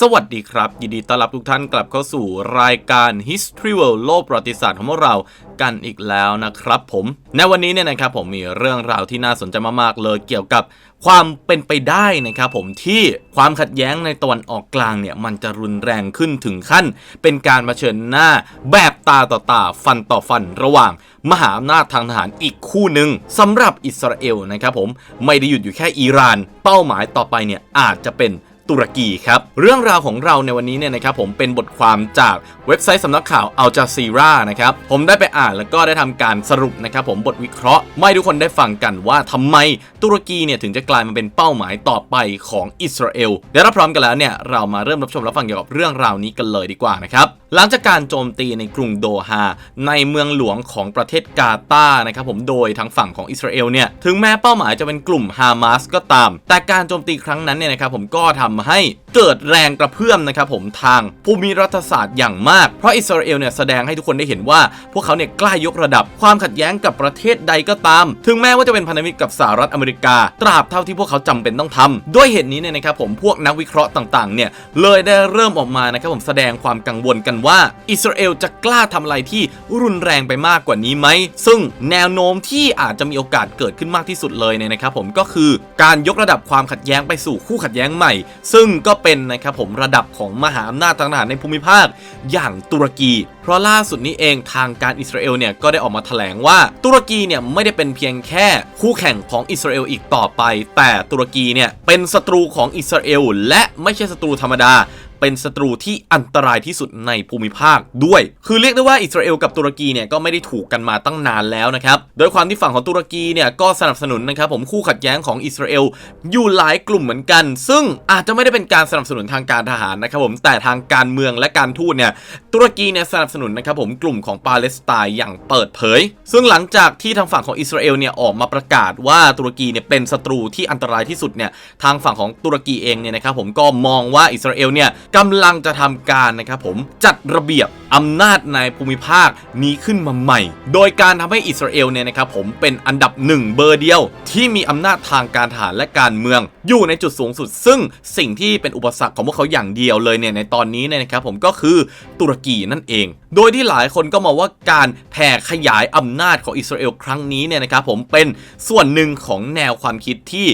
สวัสดีครับ ยินดีต้อนรับทุกท่านกลับเข้าสู่รายการ History World โลกประวัติศาสตร์ของพวกเรากันอีกแล้วนะครับผมในวันนี้เนี่ยนะครับผมมีเรื่องราวที่น่าสนใจมากๆเลยเกี่ยวกับความเป็นไปได้นะครับผมที่ความขัดแย้งในตะวันออกกลางเนี่ยมันจะรุนแรงขึ้นถึงขั้น เป็นการเผชิญหน้าแบบตาต่อตาฟันต่อฟันระหว่าง มหาอำนาจทางทหารอีกคู่หนึ่งสำหรับอิสราเอลนะครับผมไม่ได้หยุดอยู่แค่อิหร่าน เป้าหมายต่อไปเนี่ยอาจจะเป็น ตุรกีครับ เรื่องราวของเราในวันนี้เนี่ยนะครับผมเป็นบทความจากเว็บไซต์สำนักข่าวอัลจาซีรานะครับ ผมได้ไปอ่านแล้วก็ได้ทำการสรุปนะครับผมบทวิเคราะห์ไม่ทุกคนได้ฟังกันว่าทำไมตุรกีเนี่ยถึงจะกลายมาเป็นเป้าหมายต่อไปของอิสราเอลเดี๋ยวเราพร้อมกันแล้วเนี่ยเรามาเริ่มรับชมรับฟังเกี่ยวกับเรื่องราวนี้กันเลยดีกว่านะครับหลังจากการโจมตีในกรุงโดฮาในเมืองหลวงของประเทศกาตาร์นะครับผมโดยทางฝั่งของอิสราเอลเนี่ยถึงแม้เป้าหมายจะเป็นกลุ่มฮามาสก็ตาม แต่การโจมตีครั้งนั้นเนี่ยนะครับผมก็ทำให้เกิดแรงกระเพื่อมนะครับผมทางภูมิรัฐศาสตร์อย่างมาก เพราะอิสราเอลเนี่ยแสดงให้ทุกคนได้เห็นว่า พวกเขาเนี่ยกล้ายกระดับความขัดแย้งกับประเทศใดก็ตาม ถึงแม้ว่าจะเป็นพันธมิตรกับสหรัฐอเมริกา ตราบเท่าที่พวกเขาจำเป็นต้องทำด้วยเหตุนี้เนี่ยนะครับผมพวกนักวิเคราะห์ต่างๆเนี่ยเลยได้เริ่มออกมานะครับผมแสดงความกังวลกันว่า อิสราเอลจะกล้าทำอะไรที่รุนแรงไปมากกว่านี้ไหมซึ่งแนวโน้มที่อาจจะมีโอกาสเกิดขึ้นมากที่สุดเลยเนี่ยนะครับผมก็คือการยกระดับความขัดแย้งไปสู่คู่ขัดแย้งใหม่ซึ่งก็เป็นนะครับผมระดับของมหาอำนาจทางทหารในภูมิภาคอย่างตุรกี เพราะล่าสุดนี้เองทางการอิสราเอลเนี่ยก็ได้ออกมาแถลงว่าตุรกีเนี่ยไม่ได้เป็นเพียงแค่คู่แข่งของอิสราเอลอีกต่อไป แต่ตุรกีเนี่ยเป็นศัตรูของอิสราเอลและไม่ใช่ศัตรูธรรมดา เป็นศัตรูที่อันตรายที่สุดในภูมิภาคด้วย คือเรียกได้ว่าอิสราเอลกับตุรกีเนี่ยก็ไม่ได้ถูกกันมาตั้งนานแล้วนะครับ โดยความที่ฝั่งของตุรกีเนี่ยก็สนับสนุนนะครับผมคู่ขัดแย้งของอิสราเอลอยู่หลายกลุ่มเหมือนกัน ซึ่งอาจจะไม่ได้เป็นการสนับสนุนทางการทหารนะครับผมแต่ทางการเมืองและการทูตเนี่ยตุรกีเนี่ยสนับสนุนนะครับผมกลุ่มของปาเลสไตน์อย่างเปิดเผย ซึ่งหลังจากที่ทางฝั่งของอิสราเอลเนี่ยออกมาประกาศว่าตุรกีเนี่ยเป็นศัตรูที่อันตรายที่สุดเนี่ยทางฝั่งของตุรกีเองเนี่ยนะครับผมก็มองว่าอิสราเอลเนี่ยกำลังจะทำการนะครับผมจัดระเบียบอำนาจในภูมิภาคนี้ขึ้นมาใหม่ โดยการทำให้อิสราเอลเนี่ยนะครับผมเป็นอันดับหนึ่งเบอร์เดียว ที่มีอำนาจทางการทหารและการเมือง อยู่ในจุดสูงสุด ซึ่งสิ่งที่เป็นอุปสรรคของพวกเขาอย่างเดียวเลยเนี่ยในตอนนี้เนี่ยนะครับผมก็คือตุรกีนั่นเอง โดยที่หลายคนก็มองว่าการแผ่ขยายอำนาจของอิสราเอลครั้งนี้เนี่ยนะครับผมเป็นส่วนหนึ่งของแนวความคิดที่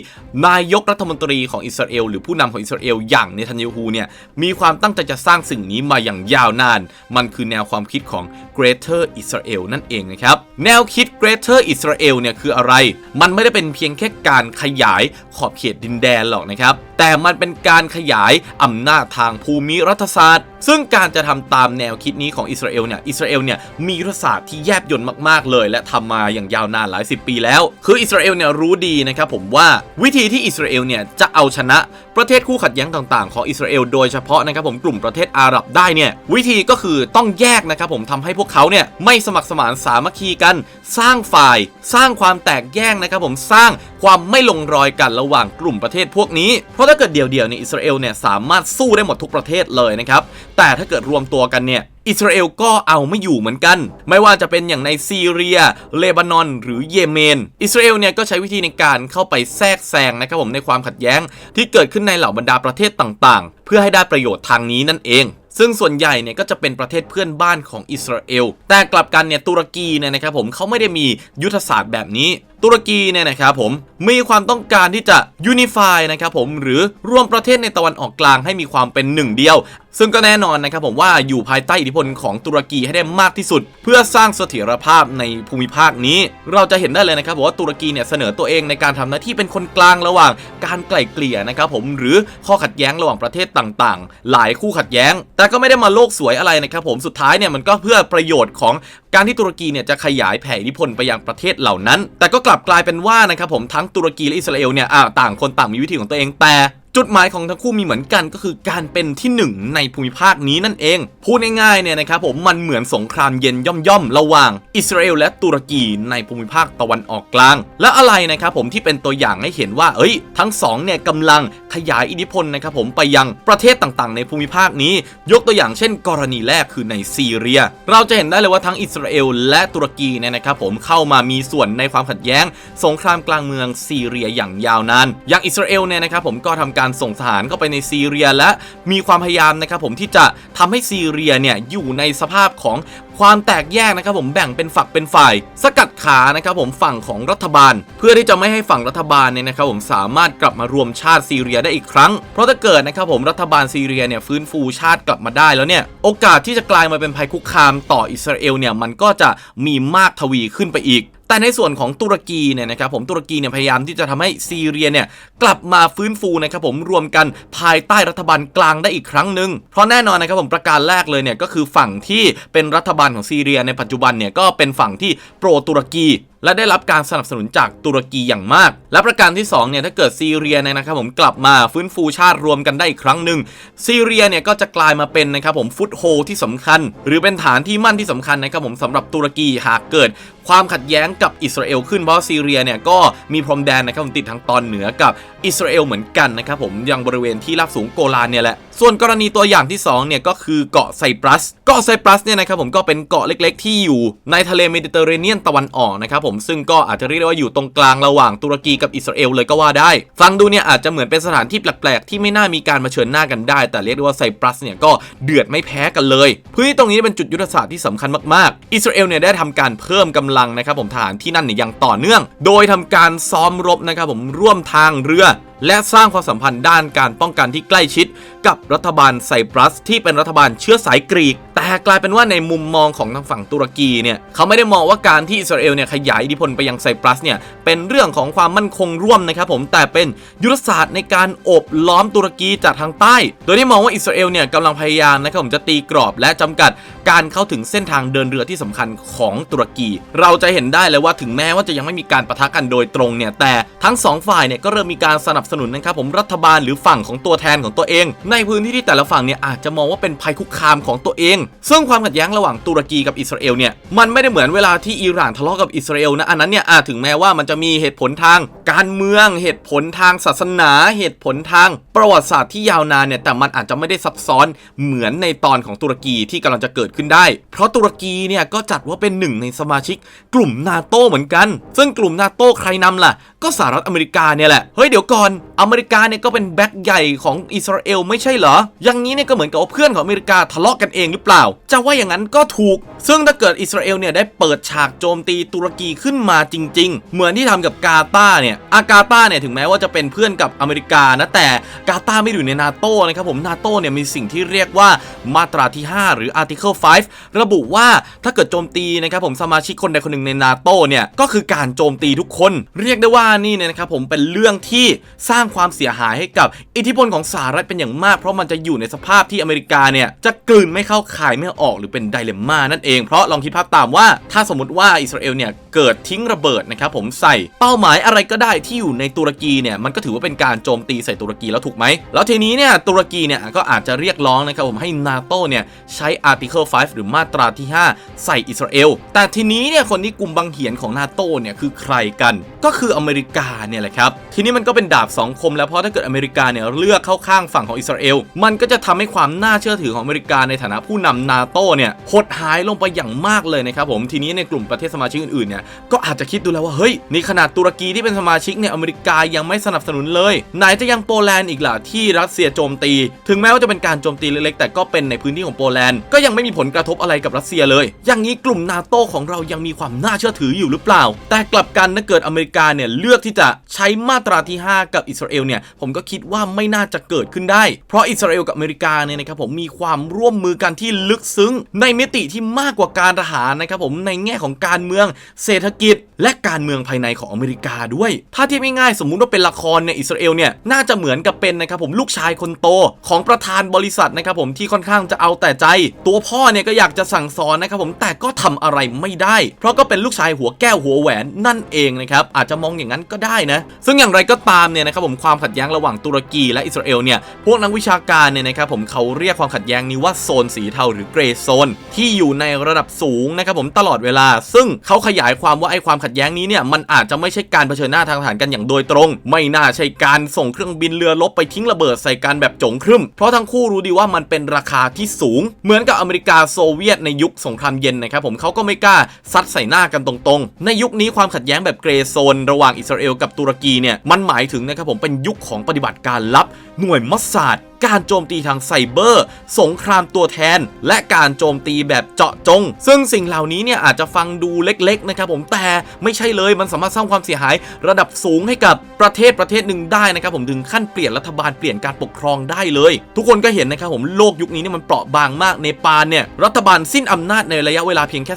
นายกรัฐมนตรีของอิสราเอลหรือผู้นำของอิสราเอลอย่างเนทันยาฮูเนี่ยมีความตั้งใจจะสร้างสิ่งนี้มาอย่างยาวนาน มันคือแนวความคิดของ Greater Israel นั่นเองนะครับแนวคิด Greater Israel เนี่ยคืออะไร มันไม่ได้เป็นเพียงแค่การขยายขอบเขตดินแดนหรอกนะครับ แต่มันเป็นการขยายอำนาจทางภูมิรัฐศาสตร์ ซึ่งการจะทำตามแนวคิดนี้ของอิสราเอลเนี่ยอิสราเอลเนี่ยมียุทธศาสตร์ที่แยบยลมากๆเลย และทำมาอย่างยาวนานหลายสิบปีแล้ว คืออิสราเอลเนี่ยรู้ดีนะครับผมว่าวิธีที่อิสราเอลเนี่ยจะเอาชนะประเทศคู่ขัดแย้งต่างๆ ของอิสราเอลโดยเฉพาะนะครับผมกลุ่มประเทศอาหรับได้เนี่ยวิธีก็คือต้องแยกนะครับผมทำให้พวกเขาเนี่ยไม่สมัครสมานสามัคคีกัน สร้างฝ่าย สร้างความแตกแยกนะครับผมสร้าง ความไม่ลงรอยกันระหว่างกลุ่มประเทศพวกนี้ เพราะถ้าเกิดเดี่ยวๆเนี่ยอิสราเอลเนี่ยสามารถสู้ได้หมดทุกประเทศเลยนะครับ แต่ถ้าเกิดรวมตัวกันเนี่ยอิสราเอลก็เอาไม่อยู่เหมือนกัน ไม่ว่าจะเป็นอย่างในซีเรีย เลบานอน หรือเยเมน อิสราเอลเนี่ยก็ใช้วิธีในการเข้าไปแทรกแซงนะครับผมในความขัดแย้ง ที่เกิดขึ้นในเหล่าบรรดาประเทศต่างๆ เพื่อให้ได้ประโยชน์ทางนี้นั่นเองซึ่งส่วนใหญ่เนี่ยก็จะเป็นประเทศเพื่อนบ้านของอิสราเอล แต่กลับกันเนี่ยตุรกีเนี่ยนะครับผมเขาไม่ได้มียุทธศาสตร์แบบนี้ ตุรกีเนี่ยนะครับผมมีความต้องการที่จะยูนิฟายนะครับผมหรือรวมประเทศในตะวันออกกลางให้มีความเป็นหนึ่งเดียว ซึ่งก็แน่นอนนะครับผมว่าอยู่ภายใต้อิทธิพลของตุรกีให้ได้มากที่สุด เพื่อสร้างเสถียรภาพในภูมิภาคนี้ เราจะเห็นได้เลยนะครับว่าตุรกีเนี่ยเสนอตัวเองในการทำหน้าที่เป็นคนกลางระหว่างการไกล่เกลี่ยนะครับผมหรือข้อขัดแย้งระหว่างประเทศต่างๆ หลายคู่ขัดแย้ง แต่ก็ไม่ได้มาโลกสวยอะไรนะครับผมสุดท้ายเนี่ยมันก็เพื่อประโยชน์ของการที่ตุรกีเนี่ยจะขยายแผ่อิทธิพลไปยังประเทศเหล่านั้น แต่ก็กลับกลายเป็นว่านะครับผมทั้งตุรกีและอิสราเอลเนี่ยอ่าต่างคนต่างมีวิธีของตัวเองแต่ จุดหมายของทั้งคู่มีเหมือนกันก็คือการเป็นที่หนึ่งในภูมิภาคนี้นั่นเอง พูดง่ายๆเนี่ยนะครับผมมันเหมือนสงครามเย็นย่อมๆ ระหว่างอิสราเอลและตุรกีในภูมิภาคตะวันออกกลาง และอะไรนะครับผมที่เป็นตัวอย่างให้เห็นว่า เอ้ย ทั้งสองเนี่ยกำลังขยายอิทธิพลนะครับผมไปยังประเทศต่างๆ ในภูมิภาคนี้ ยกตัวอย่างเช่น กรณีแรกคือในซีเรีย เราจะเห็นได้เลยว่าทั้งอิสราเอลและตุรกีเนี่ยนะครับผมเข้ามามีส่วนในความขัดแย้ง สงครามกลางเมืองซีเรียอย่างยาวนานอย่างอิสราเอลเนี่ยนะครับผมก็ทำการส่งทหารเข้าไปในซีเรียและมีความพยายามนะครับผมที่จะทำให้ซีเรียเนี่ยอยู่ในสภาพของความแตกแยกนะครับผมแบ่งเป็นฝักเป็นฝ่าย สกัดขานะครับผมฝั่งของรัฐบาล เพื่อที่จะไม่ให้ฝั่งรัฐบาลเนี่ยนะครับผมสามารถกลับมารวมชาติซีเรียได้อีกครั้ง เพราะถ้าเกิดนะครับผมรัฐบาลซีเรียเนี่ยฟื้นฟูชาติกลับมาได้แล้วเนี่ยโอกาสที่จะกลายมาเป็นภัยคุกคามต่ออิสราเอลเนี่ยมันก็จะมีมากทวีขึ้นไปอีก แต่ในส่วนของตุรกีเนี่ยนะครับผมตุรกีเนี่ยพยายามที่จะทำให้ซีเรียเนี่ยกลับมาฟื้นฟูนะครับผมรวมกันภายใต้รัฐบาลกลางได้อีกครั้งหนึ่งเพราะแน่นอนนะครับผมประการแรกเลยเนี่ยก็คือฝั่งที่เป็นรัฐบาลของซีเรียในปัจจุบันเนี่ยก็เป็นฝั่งที่โปรตุรกี และได้รับการสนับสนุนจากตุรกีอย่างมาก และประการที่2เนี่ยถ้าเกิดซีเรียเนี่ยนะครับผมกลับมาฟื้นฟูชาติรวมกันได้อีกครั้งหนึ่งซีเรียเนี่ยก็จะกลายมาเป็นนะครับผมฟุตโฮที่สำคัญ หรือเป็นฐานที่มั่นที่สำคัญนะครับผมสำหรับตุรกีหากเกิดความขัดแย้งกับอิสราเอลขึ้นเพราะซีเรียเนี่ยก็มีพรมแดนนะครับผมติดทางตอนเหนือกับอิสราเอลเหมือนกันนะครับผมยังบริเวณที่ราบสูงโกลานเนี่ยแหละ ส่วนกรณีตัวอย่างที่2เนี่ยก็คือเกาะไซปรัส เกาะไซปรัสเนี่ยนะครับผมก็เป็นเกาะเล็ก ๆ ที่อยู่ในทะเลเมดิเตอร์เรเนียนตะวันออกนะครับผมซึ่งก็อาจจะเรียกได้ว่าอยู่ตรงกลางระหว่างตุรกีกับอิสราเอลเลยก็ว่าได้ ฟังดูเนี่ยอาจจะเหมือนเป็นสถานที่แปลก ๆ ที่ไม่น่ามีการมาเชิญหน้ากันได้ แต่เรียกได้ว่าไซปรัสเนี่ยก็เดือดไม่แพ้กันเลยพื้นที่ตรงนี้เป็นจุดยุทธศาสตร์ที่สำคัญมากๆ อิสราเอลเนี่ยได้ทำการเพิ่มกำลังนะครับผมทหารที่นั่นเนี่ยอย่างต่อเนื่อง โดยทำการซ้อมรบนะครับผมร่วมทางเรือ และสร้างความสัมพันธ์ด้านการป้องกันที่ใกล้ชิด กับรัฐบาลไซปรัส ที่เป็นรัฐบาลเชื้อสายกรีก แต่กลายเป็นว่าในมุมมองของทางฝั่งตุรกีเนี่ยเขาไม่ได้มองว่าการที่อิสราเอลเนี่ยขยายอิทธิพลไปยังไซปรัสเนี่ยเป็นเรื่องของความมั่นคงร่วมนะครับผมแต่เป็นยุทธศาสตร์ในการโอบล้อมตุรกีจากทางใต้ โดยที่มองว่าอิสราเอลเนี่ยกำลังพยายามนะครับผมจะตีกรอบและจำกัดการเข้าถึงเส้นทางเดินเรือที่สำคัญของตุรกี เราจะเห็นได้เลยว่าถึงแม้ว่าจะยังไม่มีการปะทะกันโดยตรงเนี่ยแต่ทั้งสองฝ่ายเนี่ยก็เริ่มมีการสนับสนุนนะครับผมรัฐบาลหรือฝั่งของตัวแทนของตัวเอง ในพื้นที่ที่แต่ละฝั่งเนี่ยอาจจะมองว่าเป็นภัยคุกคามของตัวเอง ซึ่งความขัดแย้งระหว่างตุรกีกับอิสราเอลเนี่ยมันไม่ได้เหมือนเวลาที่อิหร่านทะเลาะกับอิสราเอลนะอันนั้นเนี่ยอาจถึงแม้ว่ามันจะมีเหตุผลทาง การเมืองเหตุผลทางศาสนาเหตุผลทาง ประวัติศาสตร์ที่ยาวนานเนี่ยแต่มันอาจจะไม่ได้ซับซ้อนเหมือนในตอนของตุรกีที่กำลังจะเกิดขึ้นได้ เพราะตุรกีเนี่ยก็จัดว่าเป็นหนึ่งในสมาชิก กลุ่มนาโตเหมือนกัน ซึ่งกลุ่มนาโตใครนำล่ะ ก็สหรัฐอเมริกาเนี่ยแหละเฮ้ยเดี๋ยวก่อนอเมริกาเนี่ยก็เป็นแบ็คใหญ่ของอิสราเอลไม่ใช่เหรอ อย่างนี้เนี่ยก็เหมือนกับว่าเพื่อนของอเมริกาทะเลาะกันเองหรือเปล่า จะว่าอย่างนั้นก็ถูก ซึ่งถ้าเกิดอิสราเอลเนี่ยได้เปิดฉากโจมตีตุรกีขึ้นมาจริง ๆ เหมือนที่ทำกับกาตาเนี่ย อากาตาเนี่ยถึงแม้ว่าจะเป็นเพื่อนกับอเมริกานะแต่กาตาไม่อยู่ในนาโตนะครับผมนาโตเนี่ยมีสิ่งที่เรียกว่ามาตราที่ 5 หรือ Article 5 ระบุว่าถ้าเกิดโจมตีนะครับผมสมาชิกคนใดคนหนึ่งในนาโตเนี่ยก็คือการโจมตีทุกคน เรียกได้ว่านี่เนี่ยนะครับผมเป็นเรื่องที่สร้างความเสียหายให้กับอิทธิพลของสหรัฐเป็นอย่างมาก เพราะมันจะอยู่ในสภาพที่อเมริกาเนี่ยจะกลืนไม่เข้าข่ายไม่ออกหรือเป็นไดเลม่านั่นเองเพราะลองคิดภาพตามว่าถ้าสมมติว่าอิสราเอลเนี่ยเกิดทิ้งระเบิดนะครับผมใส่เป้าหมายอะไรก็ได้ที่อยู่ในตุรกีเนี่ยมันก็ถือว่าเป็นการโจมตีใส่ตุรกีแล้วถูกไหม แล้วทีนี้เนี่ยตุรกีเนี่ยก็อาจจะเรียกร้องนะครับผมให้นาโตเนี่ยใช้ Article 5 หรือมาตราที่ 5 ใส่อิสราเอล แต่ทีนี้เนี่ยคนที่กลุ่มบังเหียนของนาโตเนี่ยคือใครกัน ก็คืออเมริกาเนี่ยแหละครับทีนี้มันก็เป็นดาบสองคมแล้วเพราะถ้าเกิดอเมริกาเนี่ยเลือกเข้าข้างฝั่งของอิสราเอล มันก็จะทำให้ความน่าเชื่อถือของอเมริกาในฐานะผู้นำนาโตเนี่ยหดหายลงไปอย่างมากเลยนะครับผมทีนี้ในกลุ่มประเทศสมาชิกอื่นๆเนี่ยก็อาจจะคิดดูแล้วว่าเฮ้ยนี่ขนาดตุรกีที่เป็นสมาชิกเนี่ยอเมริกายังไม่สนับสนุนเลย ไหนจะยังโปแลนด์อีกล่ะที่รัสเซียโจมตี ถึงแม้ว่าจะเป็นการโจมตีเล็กๆ แต่ก็เป็นในพื้นที่ของโปแลนด์ก็ยังไม่มีผลกระทบอะไรกับรัสเซียเลย อย่างนี้กลุ่มนาโตของเรายังมีความน่าเชื่อถืออยู่หรือเปล่า แต่กลับกันถ้าเกิดอเมริกาเนี่ยเลือกที่จะใช้มาตราที่ 5 กับอิสราเอลเนี่ยผมก็คิดว่าไม่น่าจะเกิดขึ้นได้ เพราะอิสราเอลกับอเมริกาเนี่ยนะครับผมมีความร่วมมือกันที่ลึกซึ้ง ในมิติที่มากกว่าการทหารนะครับผมในแง่ของการเมืองเศศรษฐกิจ และการเมืองภายในของอเมริกาด้วย ถ้าเทียบง่ายๆสมมุติว่าเป็นละครเนี่ยอิสราเอลเนี่ยน่าจะเหมือนกับเป็นนะครับผมลูกชายคนโตของประธานบริษัทนะครับผมที่ค่อนข้างจะเอาแต่ใจ ตัวพ่อเนี่ยก็อยากจะสั่งสอนนะครับผมแต่ก็ทำอะไรไม่ได้ เพราะก็เป็นลูกชายหัวแก้วหัวแหวนนั่นเองนะครับอาจจะมองอย่างนั้นก็ได้นะ ซึ่งอย่างไรก็ตามเนี่ยนะครับผมความขัดแย้งระหว่างตุรกีและอิสราเอลเนี่ยพวกนักวิชาการเนี่ยนะครับผมเขาเรียกความขัดแย้งนี้ว่าโซนสีเทาหรือเกรย์โซนที่อยู่ในระดับสูงนะครับผมตลอดเวลา ซึ่งเขาขยายความว่าไอ้ความขัดแย้งนี้เนี่ยมันอาจจะไม่ใช่การเผชิญหน้าทางทหารกันอย่างโดยตรง ไม่น่าใช่การส่งเครื่องบินเรือรบไปทิ้งระเบิดใส่กันแบบจงครึ่ม เพราะทั้งคู่รู้ดีว่ามันเป็นราคาที่สูง เหมือนกับอเมริกาโซเวียตในยุคสงครามเย็นนะครับผมเขาก็ไม่กล้าซัดใส่หน้ากันตรงๆ ในยุคนี้ความขัดแย้งแบบเกรย์โซน ระหว่างอิสราเอลกับตุรกีเนี่ยมันหมายถึงนะครับผมเป็นยุคของปฏิบัติการลับหน่วยมัสซาด การโจมตีทางไซเบอร์ สงครามตัวแทน และการโจมตีแบบเจาะจง ซึ่งสิ่งเหล่านี้เนี่ยอาจจะฟังดูเล็กๆนะครับผมแต่ไม่ใช่เลยมันสามารถสร้างความเสียหายระดับสูงให้กับประเทศประเทศหนึ่งได้นะครับผมถึงขั้นเปลี่ยนรัฐบาลเปลี่ยนการปกครองได้เลย ทุกคนก็เห็นนะครับผมโลกยุคนี้เนี่ยมันเปราะบางมากเนปาลเนี่ยรัฐบาลสิ้นอำนาจในระยะเวลาเพียงแค่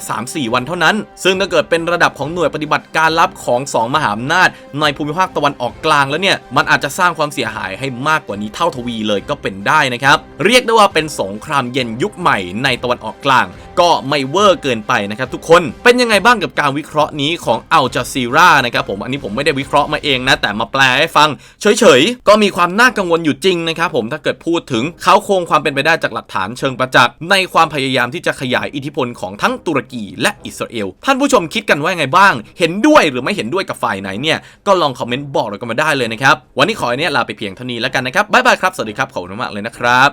3-4 วันเท่านั้น ซึ่งถ้าเกิดเป็นระดับของหน่วยปฏิบัติการลับของสองมหาอำนาจในภูมิภาคตะวันออกกลางแล้วเนี่ยมันอาจจะสร้างความเสียหายให้มากกว่านี้เท่าทวีเลยก็เป็นได้นะครับ เรียกได้ว่าเป็นสงครามเย็นยุคใหม่ในตะวันออกกลาง ก็ไม่เวอร์เกินไปนะครับทุกคนเป็นยังไงบ้างกับการวิเคราะห์นี้ของอัลจาซีรานะครับผมอันนี้ผมไม่ได้วิเคราะห์มาเองนะแต่มาแปลให้ฟัง เฉยๆ ก็มีความน่ากังวลอยู่จริงนะครับผมถ้าเกิดพูดถึงเขาโครงความเป็นไปได้จากหลักฐานเชิงประจักษ์ในความพยายามที่จะขยายอิทธิพลของทั้งตุรกีและอิสราเอลท่านผู้ชมคิดกันว่าไงบ้าง เห็นด้วยหรือไม่เห็นด้วยกับฝ่ายไหนเนี่ยก็ลองคอมเมนต์บอกเรากันมาได้เลยนะครับวันนี้ขออนเนี้ยลาไปเพียงเท่านี้แล้วกันนะครับบ๊ายบายครับสวัสดีครับขอบนุมากเลยนะครับ